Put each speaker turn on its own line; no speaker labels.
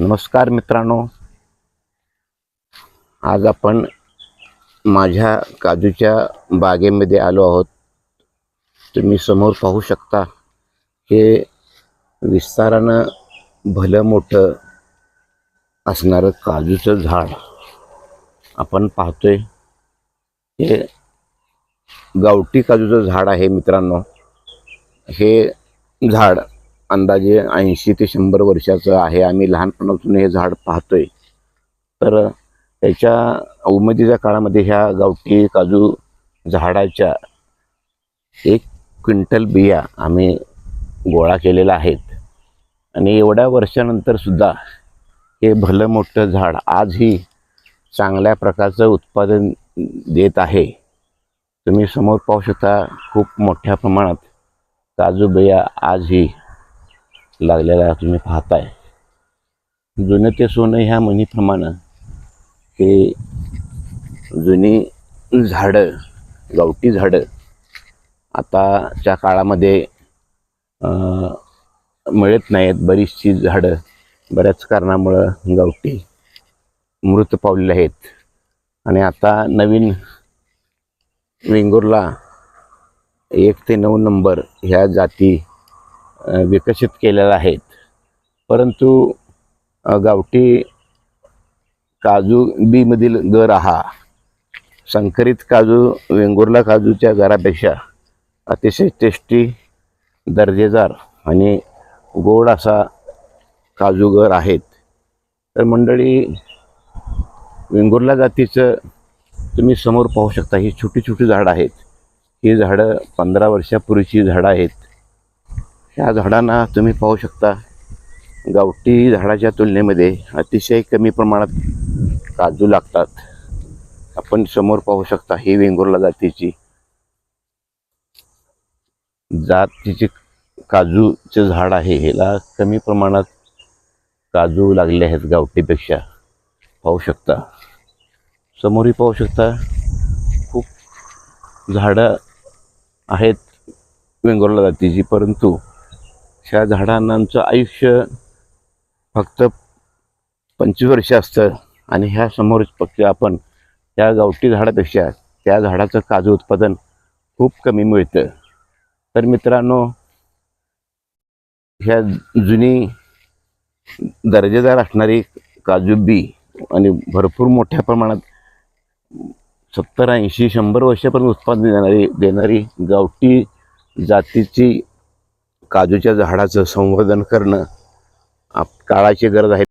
नमस्कार मित्रांनो. आज आपण माझ्या काजूच्या बागेमध्ये आलो आहोत. तुम्ही समोर पाहू शकता हे विस्तारानं भलं मोठं असणारं काजूचं झाड आपण पाहतोय. हे गावठी काजूचं झाड आहे मित्रांनो. हे झाड अंदाजे ऐंशी ते शंभर वर्षाचं आहे. आम्ही लहानपणापासून हे झाड पाहतोय. तर त्याच्या उमेदीच्या काळामध्ये ह्या गावठी काजू झाडाच्या एक क्विंटल बिया आम्ही गोळा केलेल्या आहेत. आणि एवढ्या वर्षानंतरसुद्धा हे भलं मोठं झाड आजही चांगल्या प्रकारचं उत्पादन देत आहे. तुम्ही समोर पाहू शकता खूप मोठ्या प्रमाणात काजू बिया आजही लागलेला तुम्ही पाहताय. जुनं ते सोनं ह्या म्हणीप्रमाणे हे जुनी झाडं गावठी झाडं आताच्या काळामध्ये मिळत नाहीत. बरीचशी झाडं बऱ्याच कारणामुळं गावठी मृत पावलेले आहेत. आणि आता नवीन वेंगुर्ला एक ते नऊ नंबर ह्या जाती विकसित केलेल्या आहेत. परंतु गावठी काजू बीमधील गर हा संकरित काजू वेंगुर्ला काजूच्या गरापेक्षा अतिशय टेस्टी दर्जेदार आणि गोड असा काजूगर आहेत. तर मंडळी वेंगुर्ला जातीचं तुम्ही समोर पाहू शकता ही छोटी छोटी झाडं आहेत. ही झाडं पंधरा वर्षापूर्वीची झाडं आहेत. ह्या झाडांना तुम्ही पाहू शकता गावठी झाडाच्या तुलनेमध्ये अतिशय कमी प्रमाणात काजू लागतात. आपण समोर पाहू शकता ही वेंगुर्ला जातीची जातीचे काजूचं झाड आहे. ह्याला कमी प्रमाणात काजू लागले आहेत गावठीपेक्षा. पाहू शकता. समोरही पाहू शकता खूप झाडं आहेत वेंगुर्ला जातीची परंतु ह्या झाडांचं आयुष्य फक्त पंचवीस वर्ष असतं आणि ह्या समोर पक्ष आपण त्या गावठी झाडापेक्षा त्या झाडाचं काजू उत्पादन खूप कमी मिळतं. तर मित्रांनो ह्या जुनी दर्जेदार असणारी काजू बी आणि भरपूर मोठ्या प्रमाणात सत्तर ऐंशी शंभर वर्षापर्यंत उत्पादन देणारी देणारी गावठी जातीची काजूच्या झाडाचं संवर्धन करणं आप काळाची गरज आहे.